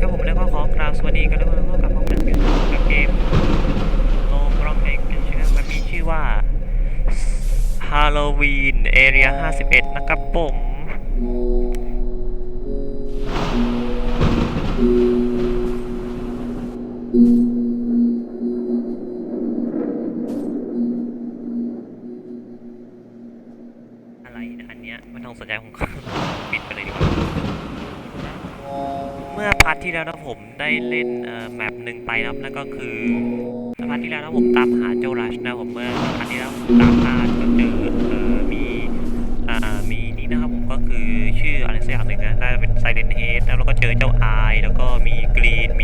ครับผมแล้วก็ขอกราบสวัสดีกันแล้วก็กลับมาเหมือนกันกับเกมโลบล็อกเอ็กซ์นะครับมันมีชื่อว่า Halloween Area 51 นะครับผมอืม แล้วนะผมได้เล่นเอ่อแมปหนึ่งไปนะครับนั่นก็คือพาร์ทที่แล้วนะผมตามหาเจ้ารัชนะผมเมื่อพาร์ทที่แล้วผมตามล่าก็เจอเอ่อมีอ่ามีนี่นะครับผมก็คือชื่ออะไรสักอย่างหนึ่งนะน่าจะเป็นไซเลนเฮดแล้วก็เจอเจ้าไอแล้วก็มีกรีนมี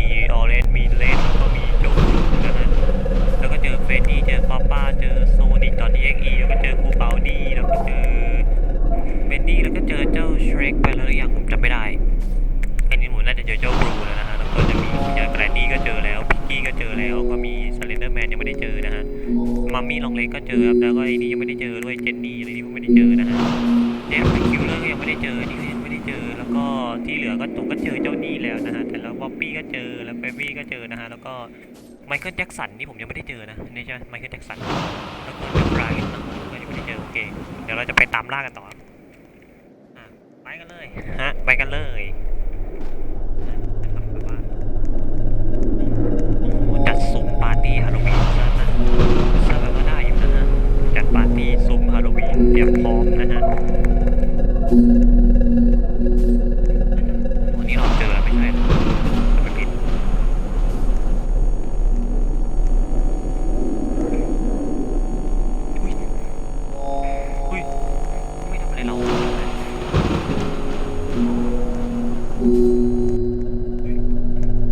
ก็เจอแล้วก็มีสเลนเดอร์แมนยังไม่ได้เจอนะฮะมัมมี่ลองเล็กก็เจอครับแล้วก็ไอ้นี่ยังไม่ได้เจอด้วยเจนนี่อะไรนี่ก็ไม่ได้เจอนะฮะเจฟคิวเลอร์ก็ยังไม่ได้เจอนี่ก็ยังไม่ได้เจอ แล้วก็ที่เหลือก็ผมก็เจอเจ้านี่แล้วนะฮะแต่แล้วบ๊อบบี้ก็เจอแล้วเบบี้ก็เจอนะฮะแล้วก็ไมเคิลแจ็คสันนี่ผมยังไม่ได้เจอนะนี่ใช่ไหมไมเคิลแจ็คสันแล้วก็เจ้าบรายน์นะผมก็ยังไม่ได้เจอโอเคเดี๋ยวเราจะไปตามล่ากันต่อครับไปกันเลยฮะไปกันเลย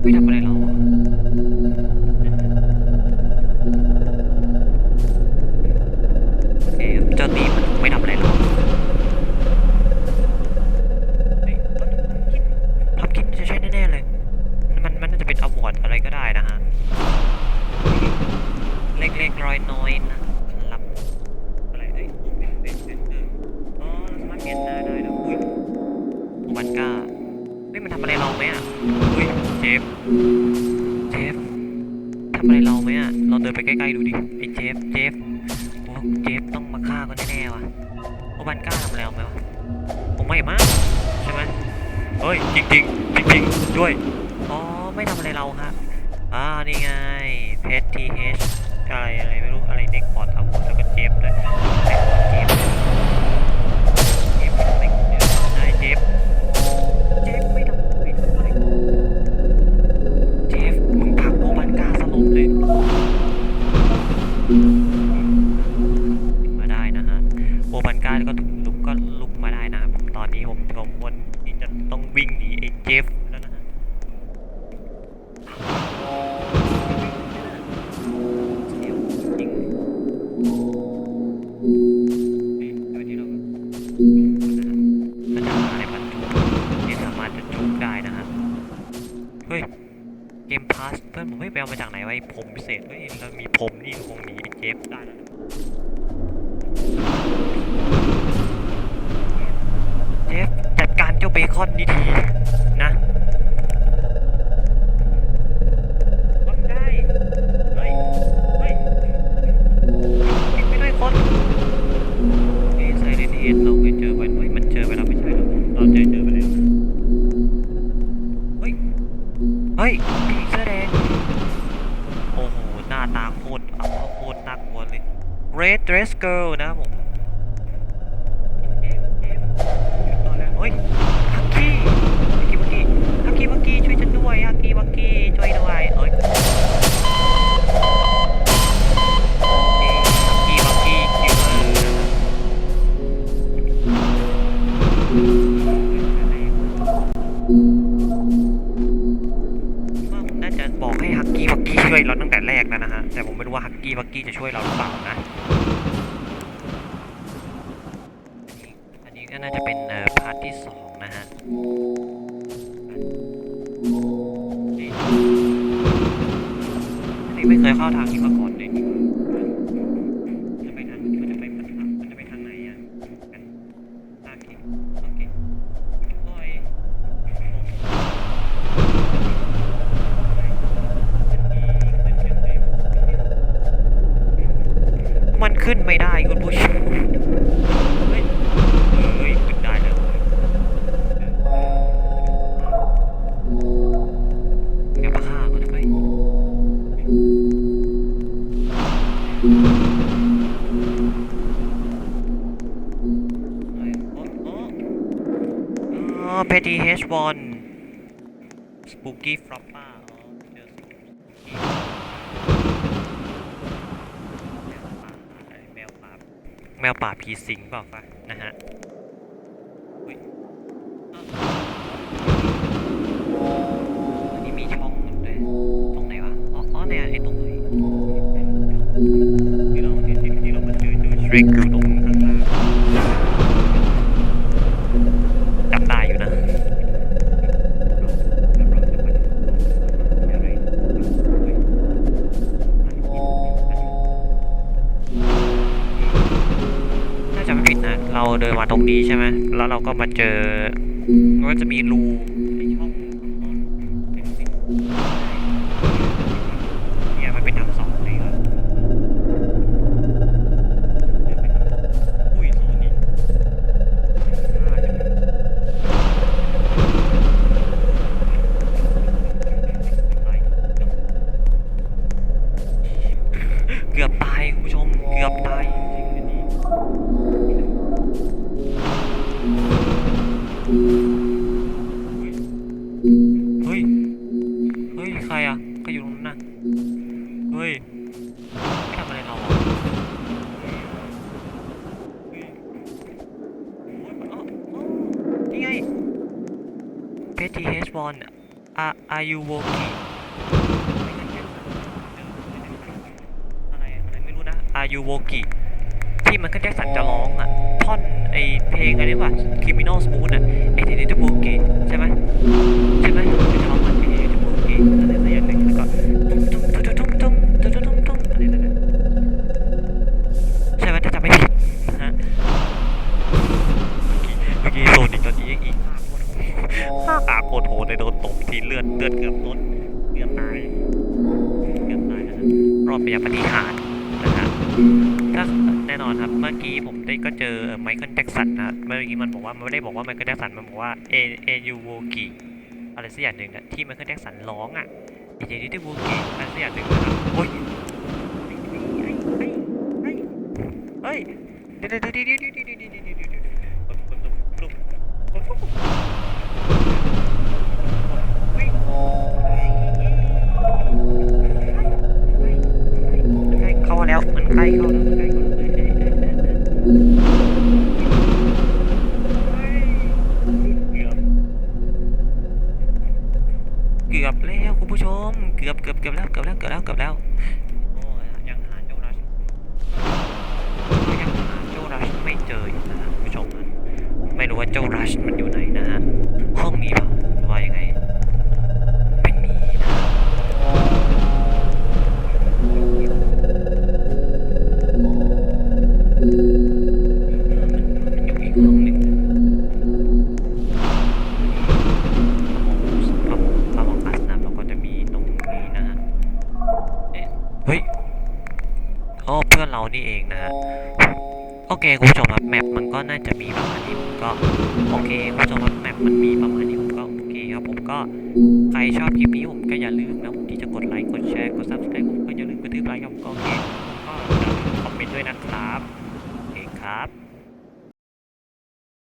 ไม่ทำอะไรเราอะโอเคเจ้าตีมันไม่ทำอะไรหรอกเฮ้ยพับกินจะใช่แน่ๆเลย มันมันน่าจะเป็นอวอร์ดอะไรก็ได้นะฮะ เล็กๆร้อยน้อยนะ ดินไปใกล้ๆดูดิไอ้เจฟเจฟโอ้เจฟต้องมาฆ่ากันแน่ๆว่ะโอ้บันก้าทำอะไรเอาไหมวะผมไม่มากใช่ไหมเฮ้ยจริงจริงจริงจริงด้วยอ๋อไม่ทำอะไรเราครับอ่านี่ไงเพชรทีเฮชอะไรอะไรไม่รู้อะไรเน็กปอดอาหมดแล้วก็ โอบันก้ก็ลุกก็ลุกมาได้นะครับตอนนี้ผมผมวนที่จะต้องวิ่งหนีไอ้เจฟแล้วนะฮะเจฟจริงนี่เอาที่เราจุกนะฮะมันจะหาอะไรทุกที่สามารถจะจุกได้นะฮะเฮ้ยเกมพาสเพื่อนผมไม่ไปเอามาจากไหนวะไอ้ผมพิเศษเฮ้ยเรามีผมนี่คงหนีไอ้เจฟได้แล้วนะ เจฟจัดการเจ้าเบค อนนี้ทีนะรับได้เฮ้ยเฮ้ยปิดไม่ได้คนเอ้ไซเรนเฮดเราเคยเจอไปเฮ้ยมันเจอไปแล้วไม่ใช่หรอเราเจอเจอไปแล้วเฮ้ยเฮ้ยผีเสื้อแดงโอ้โหหน้าตาโคตรเอาโคตรน่ากลัวเลย Red Dress Girl นะครับผมเฮักกี้ช่วยด้วยเอ้ยฮักกี้วักกี้คิวเลอร์ว่าผมน่าจะบอกให้ฮักกี้วักกี้ช่วยเราตั้งแต่แรกแล้วนะฮะ แต่ผมไม่รู้ว่าฮักกี้วักกี้จะช่วยเราหรือเปล่านะ อันนี้ก็น่าจะเป็นพาร์ทที่สองนะฮะ เคยเข้าทางนี้มาก่อน เพดีเฮชบอลสปูกี้ฟลอปป้าแมวป่าแมวป่าผีสิงเปล่าปนะฮะนี่มีช่องด้วยตรงไหนวะ อ๋อเนี่ยไอ้ตรงไหนที่เราที่เราไปเจอโดยทริกคือตรง เดินมาตรงนี้ใช่ไหมแล้วเราก็มาเจอก็จะมีรูช่องเนี่ยมันเป็นทางสองเลยครับอุ้ยโซนนี้น่าจะเป็นเกือบตายคุณผู้ชม เกือบตายจริงๆอัน Osborn are are you working are you working ที่มันก็แจ็คสันจะร้องอะ ท่อนไอเพลงอะไรวะ Criminal Smooth อะไอเดนนิสบูกี้ใช่ไหมใช่ไหมจะร้องเหมือนเพลงเทนนิสบูก ตาโคตรโหดเลยโดนตบทีเลือดเลือดเกือบลนเกือบตายเกือบตายนะรอบไปยังปฏิหารนะครับก็แน่นอนครับเมื่อกี้ผมได้ก็เจอไมเคิลแจ็กสันนะเมื่อกี้มันบอกว่าไม่ได้บอกว่าไมเคิลแจ็กสันมันบอกว่าเอเอยูโวกิอะไรสักอย่างหนึ่งนะที่ไมเคิลแจ็กสันร้องอะเอเจดิโวกิอะไรสักอย่างหนึ่งเฮ้ยเฮ้ยเฮ้ยเฮ้ยเฮ้ยเฮ้ยเฮ้ยเฮ้ยเฮ้ยวเดี๋ยวเดี๋ยว ชมครับแมปมันก็น่าจะมีประมาณนี้ผมก็โอเคคุณผู้ชมครับแมปมันมีประมาณนี้ผมก็โอเคครับผมก็ใครชอบคลิปนี้ผมก็อย่าลืมนะผมที่จะกดไลค์กดแชร์กด subscribe ผมก็อย่าลืมกระทืบไลค์ครับผมก็โอเคก็อย่าลืมคอมเมนต์ด้วยนะครับโอเคครับ